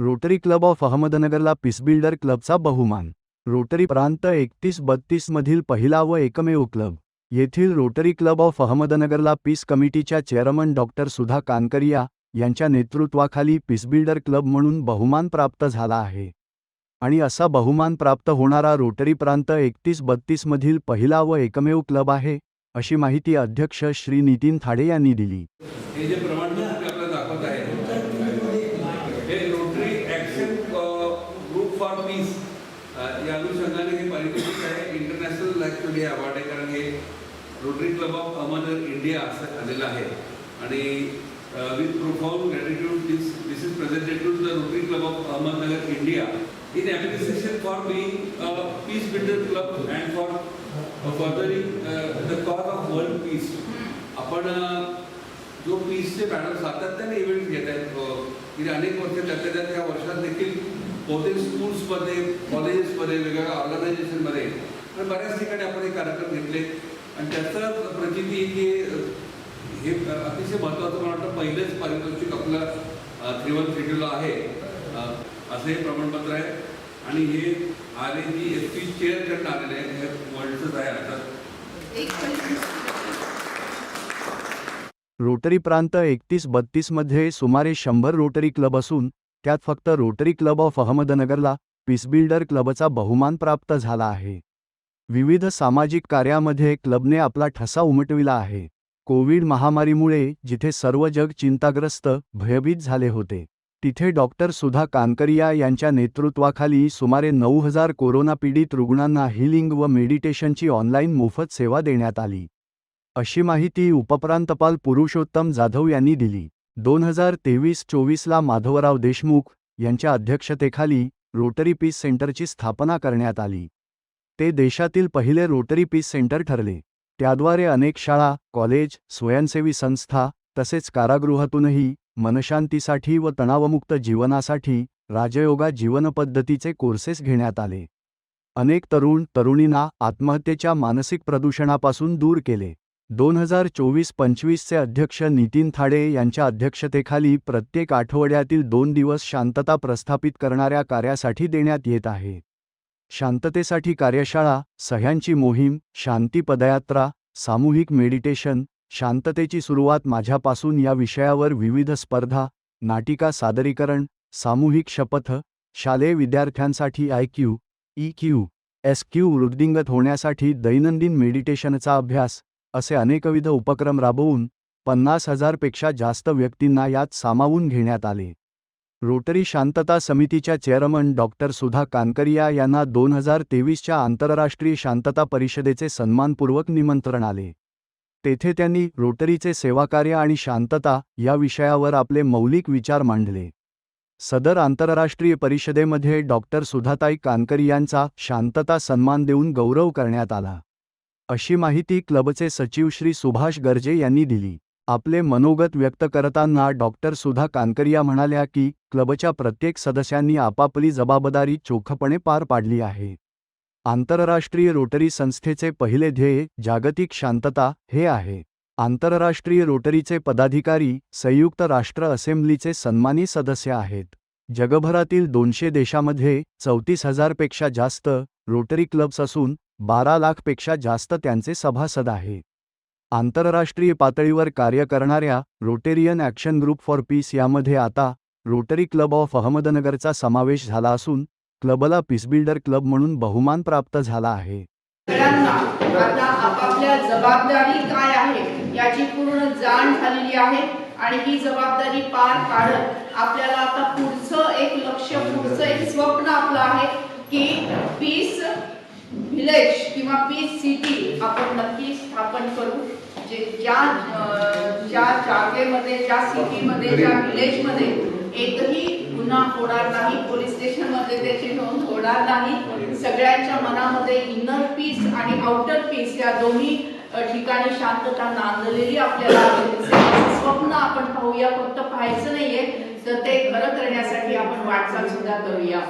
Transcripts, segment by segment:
Rotary club of अहमदनगरला peacebuilder क्लबचा बहुमान. रोटरी प्रांत एकतीस बत्तीस मधील पहिला व एकमेव क्लब. येथील रोटरी क्लब ऑफ अहमदनगरला पीस कमिटीच्या चेअरमन डॉक्टर सुधा कानकरिया यांच्या नेतृत्वाखाली पिसबिल्डर क्लब म्हणून बहुमान प्राप्त झाला आहे. आणि असा बहुमान प्राप्त होणारा रोटरी प्रांत एकतीस बत्तीसमधील पहिला व एकमेव क्लब आहे अशी माहिती अध्यक्ष श्री नितीन थाडे यांनी दिली हे जे प्रमाणपत्र मी आपल्याला दाखवत आहे हे Rotary action group for peace या अनुषंगाने हे पारितोषिक आहे इंटरनॅशनल ॲक्च्युली अवॉर्ड आहे कारण हे Rotary club of Ahmednagar India असं आलेलं आहे. आणि with profound gratitude this this is presented to the Rotary club of Ahmednagar India in appreciation for being peace builder club and for furthering the cause of world peace आपण अ, जो पीसचे panel सातत्याने event घेत आहेत अ, गेली अनेक वर्ष त्यातल्या त्यात या वर्षात देखील बहुतेक स्कूल्समध्ये कॉलेजेसमध्ये वेगवेगळ्या ऑर्गनायझेशनमध्ये. आणि बऱ्याच ठिकाणी आपण हे कार्यक्रम घेतले. आणि त्याचं प्रचिती की अ, हे अतिशय महत्त्वाचं मला वाटतं पहिलेच पारितोषिक आपलं थ्री वन थ्री आहे. असं हे प्रमाणपत्र आहे. आणि हे R A G S P चेअरकडनं आलेले आहे हे वर्ल्डचंच आहे आता रोटरी प्रांत एकतीस बत्तीसमध्ये सुमारे शंभर रोटरी क्लब असून त्यात फक्त रोटरी क्लब ऑफ अहमदनगरला पीसबिल्डर क्लबचा बहुमान प्राप्त झाला आहे. विविध सामाजिक कार्यामध्ये क्लबने आपला ठसा उमटविला आहे. कोविड महामारीमुळे जिथे सर्व जग चिंताग्रस्त भयभीत झाले होते तिथे डॉक्टर सुधा कानकरिया यांच्या नेतृत्वाखाली सुमारे नऊ हजार कोरोना पीडित रुग्णांना हिलिंग व मेडिटेशनची ऑनलाईन मोफत सेवा देण्यात आली. अशी माहिती उपप्रांतपाल पुरुषोत्तम जाधव यांनी दिली. दोन हजार तेवीस चोवीसला माधवराव देशमुख यांच्या अध्यक्षतेखाली रोटरी पीस सेंटरची स्थापना करण्यात आली. ते देशातील पहिले रोटरी पीस सेंटर ठरले. त्याद्वारे अनेक शाळा कॉलेज स्वयंसेवी संस्था तसेच कारागृहातूनही मनशांतीसाठी व तणावमुक्त जीवनासाठी राजयोगा जीवनपद्धतीचे कोर्सेस घेण्यात आले. अनेक तरुण तरुणींना आत्महत्येच्या मानसिक प्रदूषणापासून दूर केले. दोन हजार चोवीस पंचवीसचे अध्यक्ष नितीन थाडे यांच्या अध्यक्षतेखाली प्रत्येक आठवड्यातील दोन दिवस शांतता प्रस्थापित करणाऱ्या कार्यासाठी देण्यात येत आहे. शांततेसाठी कार्यशाळा सह्यांची मोहीम शांती पदयात्रा सामूहिक मेडिटेशन शांततेची सुरुवात माझ्यापासून या विषयावर विविध स्पर्धा नाटिका सादरीकरण सामूहिक शपथ शालेय विद्यार्थ्यांसाठी I Q E Q S Q वृद्धिंगत होण्यासाठी दैनंदिन मेडिटेशनचा अभ्यास असे अनेकविध उपक्रम राबवून पन्नास हजारपेक्षा जास्त व्यक्तींना यात सामावून घेण्यात आले. रोटरी शांतता समितीच्या चेअरमन डॉक्टर सुधा कानकरिया यांना दोन हजार तेवीसच्या आंतरराष्ट्रीय शांतता परिषदेचे सन्मानपूर्वक निमंत्रण आले. तेथे त्यांनी रोटरीचे सेवाकार्य आणि शांतता या विषयावर आपले मौलिक विचार मांडले. सदर आंतरराष्ट्रीय परिषदेमध्ये डॉक्टर सुधाताई कानकरी यांचा शांतता सन्मान देऊन गौरव करण्यात आला. अशी माहिती क्लबचे सचिव श्री सुभाष गर्जे यांनी दिली. आपले मनोगत व्यक्त करताना डॉक्टर सुधा कानकरिया म्हणाल्या की क्लबच्या प्रत्येक सदस्यांनी आपापली जबाबदारी चोखपणे पार पाडली आहे. आंतरराष्ट्रीय रोटरी संस्थेचे पहिले ध्येय जागतिक शांतता हे आहे. आंतरराष्ट्रीय रोटरीचे पदाधिकारी संयुक्त राष्ट्र असेंब्लीचे सन्मानी सदस्य आहेत. जगभरातील दोनशे देशामध्ये चौतीस हजारपेक्षा जास्त रोटरी क्लब्स असून बारा लाखपेक्षा जास्त त्यांचे सभासद आहे. आंतरराष्ट्रीय पातळीवर कार्य करणाऱ्या Rotarian action group for peace यामध्ये आता रोटरी क्लब ऑफ अहमदनगरचा समावेश झाला असून क्लबला पीसबिल्डर क्लब म्हणून बहुमान प्राप्त झाला आहे. आता आपापल्या जबाबदारी काय आहे याची पूर्ण जाण झालेली आहे आणि ही जबाबदारी पार पाडत आपल्याला आता पुढचं एक लक्ष पुढचं एक स्वप्न आपलं आहे की पीस व्हिलेज किंवा पी सिटी आपण नक्की स्थापन करू. जे ज्या ज्या जागेमध्ये ज्या सिटीमध्ये ज्या व्हिलेजमध्ये एकही गुन्हा होणार नाही पोलीस स्टेशनमध्ये त्याची नोंद होणार नाही सगळ्यांच्या मनामध्ये इनर पीस आणि आउटर पीस या दोन्ही ठिकाणी शांतता नांदलेली आपल्याला स्वप्न आपण पाहूया फक्त पाहायचं नाहीये तर ते खरं करण्यासाठी आपण वाटचाल सुद्धा करूया.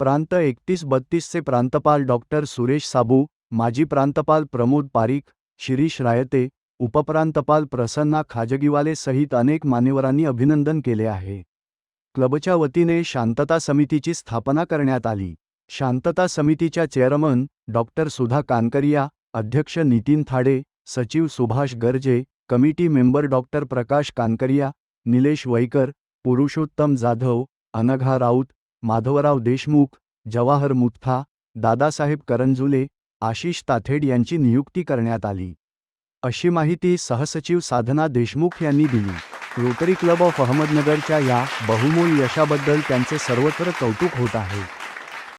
प्रांत एकतीस बत्तीसचे प्रांतपाल डॉक्टर सुरेश साबू माजी प्रांतपाल प्रमोद पारीख शिरीष रायते उपप्रांतपाल प्रसन्ना खाजगीवाले सहित अनेक मान्यवरांनी अभिनंदन केले आहे. क्लबच्या वतीने शांतता समितीची स्थापना करण्यात आली. शांतता समितीच्या चेअरमन डॉक्टर सुधा कानकरिया अध्यक्ष नितीन थाडे सचिव Subhash Garje committee member doctor Prakash Kankaria Nilesh Waikar Purushottam Jadhav Anagha Raut Madhavrao Deshmukh Jawahar Muttha Dadasaheb Karanjule Ashish Tathed यांची नियुक्ती करण्यात आली. अशी माहिती सहसचिव साधना देशमुख यांनी दिली. रोटरी क्लब ऑफ अहमदनगरच्या या बहुमोल यशाबद्दल त्यांचे सर्वत्र कौतुक होत आहे.